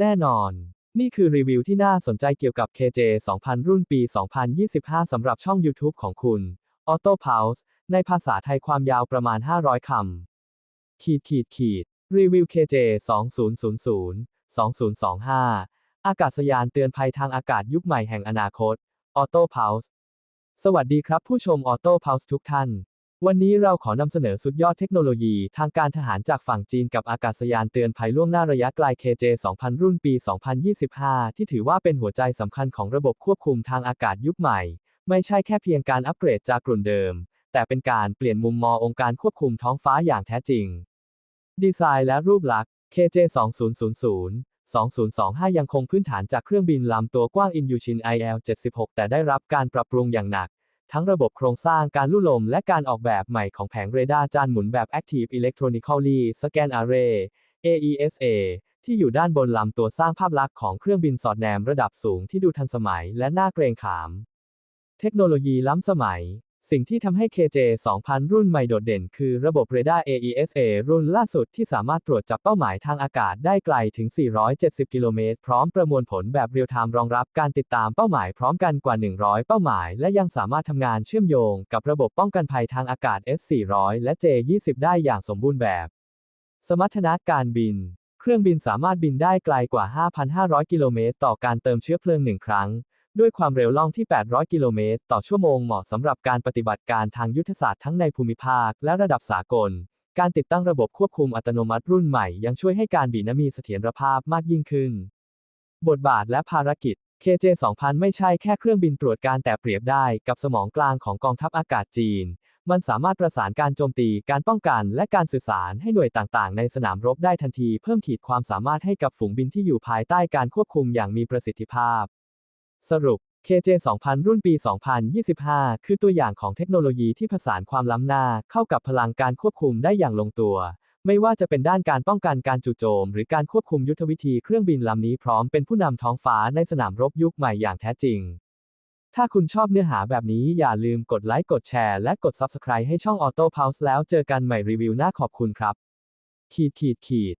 แน่นอน นี่คือรีวิวที่น่าสนใจเกี่ยวกับ KJ 2000 รุ่นปี 2025 สำหรับช่อง YouTube ของคุณ Auto Pulse ในภาษาไทยความยาวประมาณ 500 คำ ขีดขีดขีด รีวิว KJ 2000 2025 อากาศยานเตือนภัยทางอากาศยุคใหม่แห่งอนาคต Auto Pulse สวัสดีครับผู้ชม Auto Pulse ทุกท่าน วันนี้เราขอนำเสนอสุดยอดเทคโนโลยี ทางการทหารจากฝั่งจีนกับอากาศยานเตือนภัยล่วงหน้าระยะไกล KJ 2000 รุ่นปี 2025 ที่ถือว่าเป็นหัวใจสำคัญของระบบควบคุมทางอากาศยุคใหม่ ไม่ใช่แค่เพียงการอัปเกรดจากรุ่นเดิม แต่เป็นการเปลี่ยนมุมมององค์การควบคุมท้องฟ้าอย่างแท้จริง ดีไซน์และรูปลักษณ์ KJ 2000 2025 ยังคงพื้นฐานจากเครื่องบินลำตัวกว้าง Ilyushin IL-76 แต่ได้รับการปรับปรุงอย่างหนัก ทั้งระบบโครงสร้างการลู่ลมและการออกแบบใหม่ของแผงเรดาร์จานหมุนแบบ Active Electronically Scan Array AESA ที่อยู่ด้านบนลำตัวสร้างภาพลักษณ์ของเครื่องบินสอดแนมระดับสูงที่ดูทันสมัยและน่าเกรงขาม เทคโนโลยีล้ำสมัย สิ่งที่ทำให้ KJ 2000 รุ่นใหม่โดดเด่นคือระบบเรดาร์ AESA รุ่นล่าสุดที่สามารถตรวจจับเป้าหมายทางอากาศได้ไกลถึง 470 กิโลเมตร พร้อมประมวลผลแบบเรียลไทม์รองรับการติดตามเป้าหมายพร้อมกันกว่า 100 เป้าหมาย และยังสามารถทำงานเชื่อมโยงกับระบบป้องกันภัยทางอากาศ S400 และ J20 ได้อย่างสมบูรณ์แบบ สมรรถนะการบิน เครื่องบินสามารถบินได้ไกลกว่า 5,500 กิโลเมตร ต่อการเติมเชื้อเพลิงหนึ่งครั้ง ด้วยความเร็วล่องที่ 800 กิโลเมตร ต่อชั่วโมงเหมาะสำหรับการปฏิบัติการทางยุทธศาสตร์ทั้งในภูมิภาคและระดับสากล การติดตั้งระบบควบคุมอัตโนมัติรุ่นใหม่ยังช่วยให้การบินมีเสถียรภาพมากยิ่งขึ้น บทบาทและภารกิจ KJ 2000 ไม่ใช่แค่เครื่องบินตรวจการแต่เปรียบได้กับสมองกลางของกองทัพอากาศจีน มันสามารถประสานการโจมตี การป้องกัน และการสื่อสารให้หน่วยต่างๆ ในสนามรบได้ทันที เพิ่มขีดความสามารถให้กับฝูงบินที่อยู่ภายใต้การควบคุมอย่างมีประสิทธิภาพ สรุป KJ 2000 รุ่นปี 2025 คือตัวอย่างของเทคโนโลยีที่ผสานความล้ำหน้าเข้ากับพลังการควบคุมได้อย่างลงตัว ไม่ว่าจะเป็นด้านการป้องกันการจู่โจม หรือการควบคุมยุทธวิธีเครื่องบินลำนี้พร้อมเป็นผู้นำท้องฟ้าในสนามรบยุคใหม่อย่างแท้จริง ถ้าคุณชอบเนื้อหาแบบนี้อย่าลืมกดไลค์กดแชร์และกด Subscribe ให้ช่อง Auto Pulse แล้วเจอกันใหม่รีวิวหน้าขอบคุณครับ ขีดขีดขีด